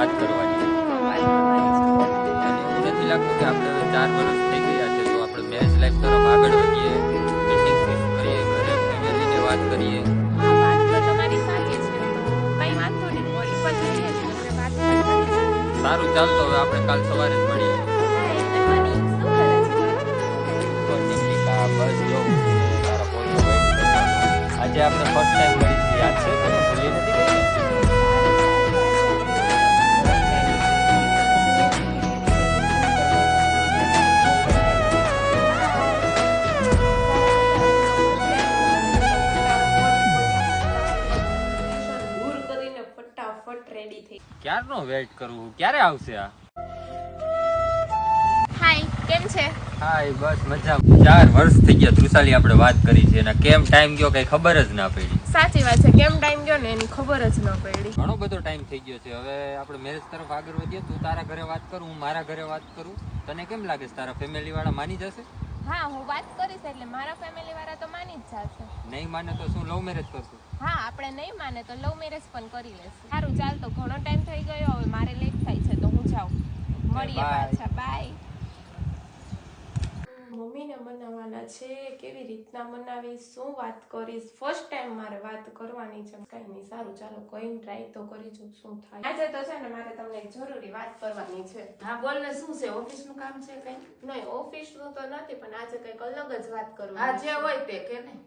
વાત કરવાની નથી લાગતું કે આપણે ચાર વર્ષ થઈ ગયા છે તો આપણે મેરેજ લાઈફ તરફ આગળ વધીએ મિટિંગ ફિક્સ કરીએ ઘરે ફેમિલીને વાત કરીએ. સારું ચાલતો હવે આપણે કાલ સવારે જ મળીએ. આજે આપણે ફર્સ્ટ ટાઈમ મળી યાદ છે ક્યારનો વેઇટ કરું? ક્યારે આવશે આ? હાય કેમ છે? હાય બસ મજા ચાર વર્ષ થઈ ગયા ત્રુસાલી આપણે વાત કરી છે અને કેમ ટાઈમ ગયો કઈ ખબર જ ના પડી. સાચી વાત છે કેમ ટાઈમ ગયો ને એની ખબર જ ના પડી. ઘણો બધો ટાઈમ થઈ ગયો છે. હવે આપણે મેરેજ તરફ આગળ વધીએ તું તારા ઘરે વાત કરું હું મારા ઘરે વાત કરું. તને કેમ લાગે છે તારા ફેમિલી વાળા માની જશે? હા હું વાત કરીશ એટલે મારા ફેમિલી વાળા તો જશે નહીં માને તો શું લવ મેરેજ કરશું? હા આપણે નહીં માને તો લવ મેરેજ પણ કરી લેશું સારું ચાલ તો ઘણો ટાઈમ થઈ ગયો હવે મારે લેટ થાય છે તો હું જાઉં. મળીએ પાછા. બાય મમ્મીને બનાવવાના છે કેવી રીતના મનાવી શું વાત કરીશ? ફર્સ્ટ ટાઈમ મારે વાત કરવાની છે. કઈ નહીં સારું ચાલો કોઈ ટ્રાય તો કરી જોઉં શું થાય. આજે તો છે ને મારે તમને એક જરૂરી વાત કરવાની છે. હા બોલ ને શું છે? ઓફિસનું કામ છે કઈ? નહીં ઓફિસનું તો નથી પણ આજે કંઈક અલગ જ વાત કરવાની જે હોય તે કે નહીં?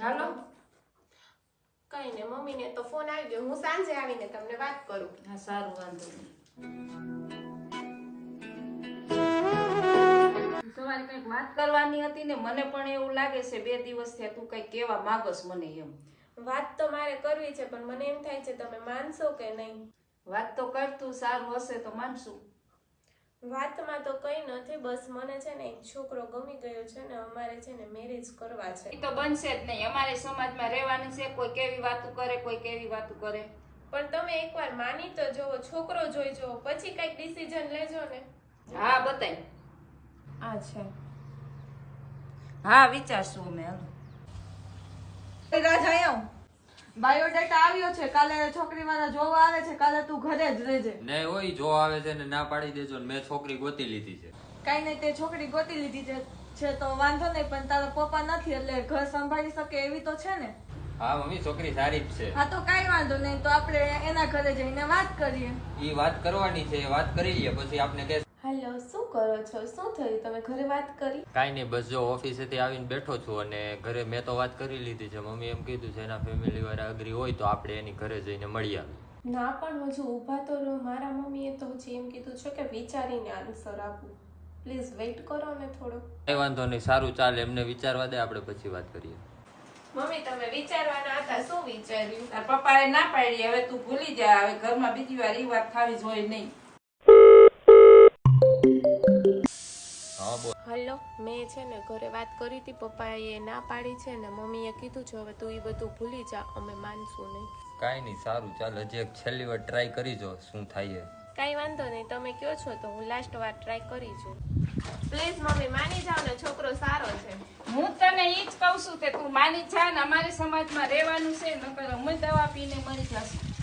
હાલો? કઈ ને મમ્મીને તો ફોન આવી ગયો. હું સાંજે આવીને તમને વાત કરું. હા સારું વાંધો નહીં. તમારે કંઈક વાત કરવાની હતી ને મને પણ એવું લાગે છે બે દિવસ થયા તું કંઈક કેવા માગસ મને એમ. વાત તો મારે કરવી છે પણ મને એમ થાય છે તમે માનશો કે નહીં? વાત તો કરતું સારું હશે તો માનશું. વાતમાં તો કઈ નથી બસ મને છે ને એક છોકરો ગમી ગયો છે ને અમારે છે ને મેરેજ કરવા છે. એ તો બનશે જ નહીં અમારે સમાજમાં રહેવાનું છે કોઈ કેવી વાતો કરે કોઈ કેવી વાતું કરે. પણ તમે એકવાર માની તો જોવો છોકરો જોઈ જોવો પછી કંઈક ડિસિઝન લેજો ને. હા બતાય. આ છે. હા વિચારશું અમે હાલો. રાજ આયો બાયોડેટા આવ્યો છે. કાલે છોકરી વાળા જોવા આવે છે. કાલે તું ઘરે જ રહેજે. નહીં હોય જો આવે છે ને ના પાડી દેજો ને મેં છોકરી ગોતી લીધી છે. કઈ નહીં તે છોકરી ગોતી લીધી છે. છે તો વાંધો નહીં પણ તારા પપ્પા નથી એટલે ઘર સંભાળી શકે એવી તો છે ને? હા મમ્મી છોકરી સારી જ છે. હા તો કઈ વાંધો નહીં તો આપણે એના ઘરે જઈને વાત કરીએ. ઈ વાત કરવાની છે એ વાત કરી લઈએ પછી આપણે કે હેલો શું કરો છો? શું થયું? તમે ઘરે વાત કરી? કાંઈ નહીં બસ જો ઓફિસેથી આવીને બેઠો છું અને ઘરે મેં તો વાત કરી લીધી છે. મમ્મી એમ કીધું છે એના ફેમિલી વાળા અગ્રી હોય તો આપણે એની ઘરે જઈને મળી આવી ના પણ હજુ ઊભા તો રહો. મારા મમ્મીએ તો હજી એમ કીધું છે કે વિચારીને આન્સર આપું. પ્લીઝ વેઇટ કરો ને થોડો. કઈ વાંધો નહીં સારું ચાલે. એમને વિચારવા દે આપણે પછી વાત કરીએ. મમ્મી તમે વિચારવાના હતા. શું વિચાર્યું? તાર પપ્પાએ ના પાડી. હવે તું ભૂલી જા. હવે ઘરમાં બીજી વાર એ વાત ખાવી જોઈએ નહીં. હલો મેં છે ને ઘરે વાત કરી હતી પપ્પાએ ના પાડી છે ને મમ્મીએ કીધું છે હવે તું એ બધું ભૂલી જા અમે માનશું નહીં. કાંઈ નહીં સારું ચાલ હજી એક છેલ્લી વાર ટ્રાય કરી જો શું થાય કાંઈ વાંધો નહીં તમે કયો છો તો હું લાસ્ટ વાર ટ્રાય કરી છું. પ્લીઝ મમ્મી માની જાઓ ને છોકરો સારો છે. હું તને ઈ જ કહું છું કે તું માની જા ને અમારી સમાજમાં રહેવાનું છે નકર અમે દવા પીને મરી જશું.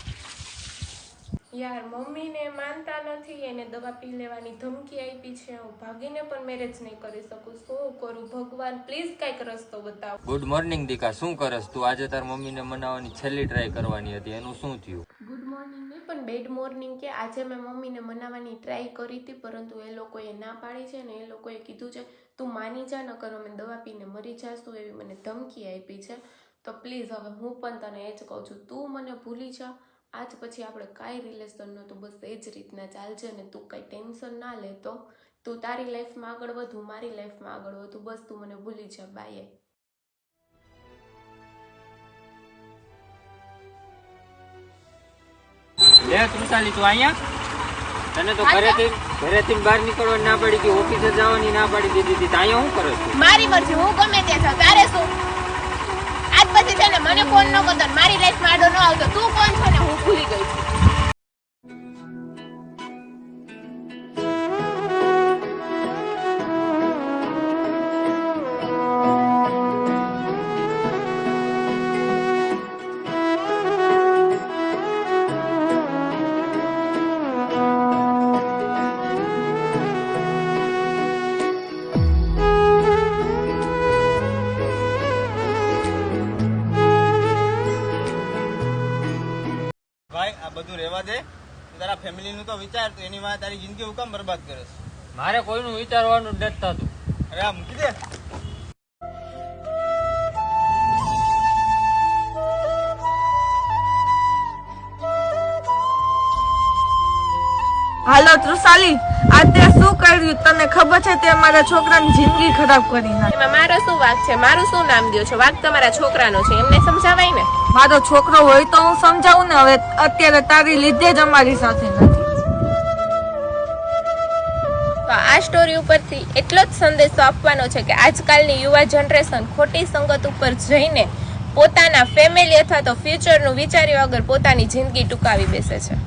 યાર મમ્મીને માનતા નથી એને દવા પી લેવાની ધમકી આપી છે. હું ભાગીને પણ મેરેજ નહીં કરી શકું. શું કરું? ભગવાન પ્લીઝ કંઈક રસ્તો બતાવો. ગુડ મોર્નિંગ દીકા. શું કરસ તું? આજે તાર મમ્મીને મનાવવાની છેલ્લી ટ્રાય કરવાની હતી. એનું શું થયું? ગુડ મોર્નિંગ નહીં પણ બેડ મોર્નિંગ કે આજે મેં મમ્મીને મનાવવાની ટ્રાય કરી હતી પરંતુ એ લોકોએ ના પાડી છે ને એ લોકોએ કીધું છે તું માની જા ન કરો અમે દવા પીને મરી જાશું એવી મને ધમકી આપી છે. તો પ્લીઝ હવે હું પણ તને એ જ કહું છું. તું મને ભૂલી જા. આજ પછી આપણે કાંઈ રિલેશન નહોતું બસ એ જ રીતના ચાલજે ને તું કાંઈ ટેન્શન ના લેતો તું. તારી લાઈફમાં આગળ વધું મારી લાઈફમાં આગળ વધું. બસ તું મને ભૂલી જા બાય લે ત્રુસાલી તું અહીંયા? તને તો ઘરેથી ઘરેથી બહાર નીકળવાની ના પડી કે ઓફિસે જવાની ના પડી દીધી હતી. તો અહીંયા શું કરો છે? મારી મરજી હું ગમે ત્યાં જાઉં. તારે શું? આજ છે ને મને ફોન ન કરતો મારી લાઈફમાં આડો ન આવતો. તું કોણ છો ને? હું ભૂલી ગઈ છું. બધું રહેવા દે. તારા ફેમિલીનું તો વિચાર તો એની વાત તારી જિંદગી હું કામ બરબાદ કરે છે મારે કોઈનું વિચારવાનું જ નથી થતું. અરે આ મૂકી દે. હાલો તૃષાલી આજે શું કર્યું? તને ખબર છે તે મારા છોકરાની જિંદગી ખરાબ કરી નાખી. મારો શું વાક છે? મારું શું નામ દો છો? વાક તમારા છોકરાનો છે. એમને સમજાવાય ને? મારો છોકરો હોય તો હું સમજાવું ને હવે અત્યારે તારી લીધે જ અમારી સાથે નથી. તો આ સ્ટોરી ઉપરથી એટલો જ સંદેશો આપવાનો છે કે આજકાલની યુવા જનરેશન ખોટી સંગત ઉપર જઈને પોતાના ફેમિલી અથવા તો ફ્યુચરનું વિચાર્યું વગર પોતાની જિંદગી ટૂંકાવી બેસે છે.